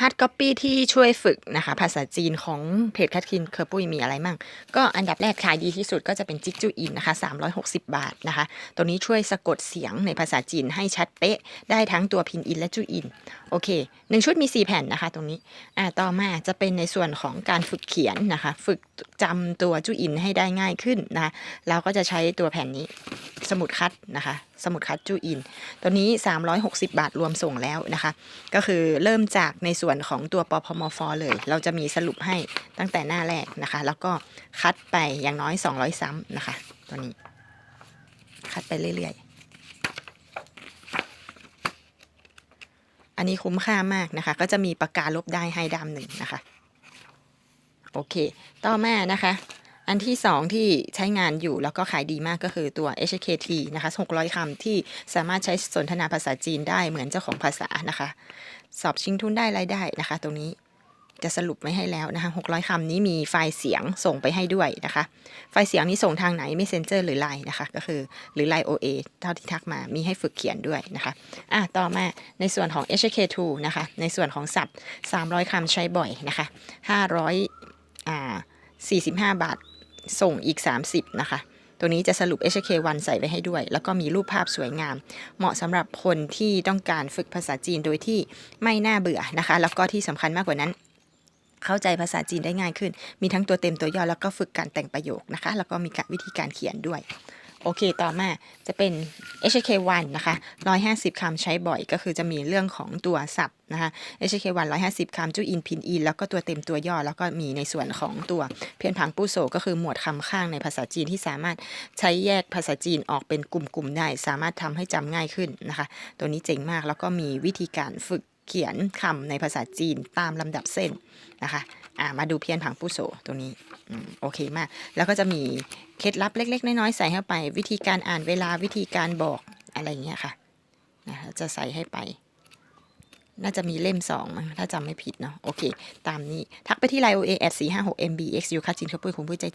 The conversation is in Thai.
ฮาร์ดก๊อปปี้ที่ช่วยฝึกนะคะ ภาษาจีนของเพจคัทคินเคอร์ปุยมีอะไรมั่ง ก็อันดับแรกขายดีที่สุดก็จะเป็นจิกจูอินนะคะ 360 บาทนะคะ ตัวนี้ช่วยสะกดเสียงในภาษาจีนให้ชัดเป๊ะ ได้ทั้งตัวพินอินและจูอิน โอเคหนึ่งชุดมี 4 แผ่นนะคะตรงนี้ อ่า ต่อมาจะเป็นในส่วนของการฝึกเขียนนะคะ ฝึกจำตัวจูอินให้ได้ง่ายขึ้นนะะเราก็จะใช้ตัวแผ่นนี้ สมุดคัดนะคะ สมุดคัดจูอิน ตัวนี้ 360 บาทรวมส่งแล้วนะคะ ก็คือเริ่มจากในส่วนของตัวปพมฟเลย เราจะมีสรุปให้ตั้งแต่หน้าแรกนะคะ แล้วก็คัดไปอย่างน้อย 200 ซ้ำนะคะ ตัวนี้ คัดไปเรื่อย ๆอันนี้คุ้มค่ามากนะคะ ก็จะมีปากกาลบได้ให้ดามหนึ่งนะคะ โอเค ต่อมานะคะ อันที่สองที่ใช้งานอยู่แล้วก็ขายดีมากก็คือตัว HKT นะคะ600คำที่สามารถใช้สนทนาภาษาจีนได้เหมือนเจ้าของภาษานะคะ สอบชิงทุนได้รายได้นะคะ ตรงนี้จะสรุปไว้ให้แล้วนะคะ600 คำนี้มีไฟล์เสียงส่งไปให้ด้วยนะคะ ไฟล์เสียงนี้ส่งทางไหน Messenger หรือ Line นะคะ ก็คือหรือ Line OA เท่าที่ทักมา มีให้ฝึกเขียนด้วยนะคะ อะ ต่อมาในส่วนของ HK2 นะคะ ในส่วนของศัพท์ 300 คำใช้บ่อยนะคะ 500อ่า45 บาท ส่งอีก 30 นะคะ ตัวนี้จะสรุป HK1 ใส่ไว้ให้ด้วย แล้วก็มีรูปภาพสวยงาม เหมาะสำหรับคนที่ต้องการฝึกภาษาจีนโดยที่ไม่น่าเบื่อนะคะ แล้วก็ที่สำคัญมากกว่านั้นเข้าใจภาษาจีนได้ง่ายขึ้น มีทั้งตัวเต็มตัวย่อแล้วก็ฝึกการแต่งประโยคนะคะ แล้วก็มีวิธีการเขียนด้วย โอเค ต่อมาจะเป็น HK1 นะคะ 150 คำใช้บ่อยก็คือจะมีเรื่องของตัวศัพท์นะคะ HK1 150 คำจูอินพินอิน แล้วก็ตัวเต็มตัวย่อ แล้วก็มีในส่วนของตัวเพียนพังปู้โซก็คือหมวดคำข้างในภาษาจีนที่สามารถใช้แยกภาษาจีนออกเป็นกลุ่มๆได้ สามารถทำให้จำง่ายขึ้นนะคะ ตัวนี้เจ๋งมากแล้วก็มีวิธีการฝึก เขียนคำในภาษาจีนตามลำดับเส้นนะคะอ่ามาดูเพียนผังปู้โซตัวนี้อโอเคมาก แล้วก็จะมีเคล็ดลับเล็ก ๆ น้อยๆใส่เข้าไป วิธีการอ่านเวลาวิธีการบอกอะไรเงี้ยค่ะนะจะใส่ให้ไป น่าจะมีเล่มสองมั้งถ้าจำไม่ผิดเนาะโอเค ตามนี้ ทักไปที่ไลน์ OA at 4 5 6 MBXU ค่ะจินขปุ้ยคุณปุ้ยใจจี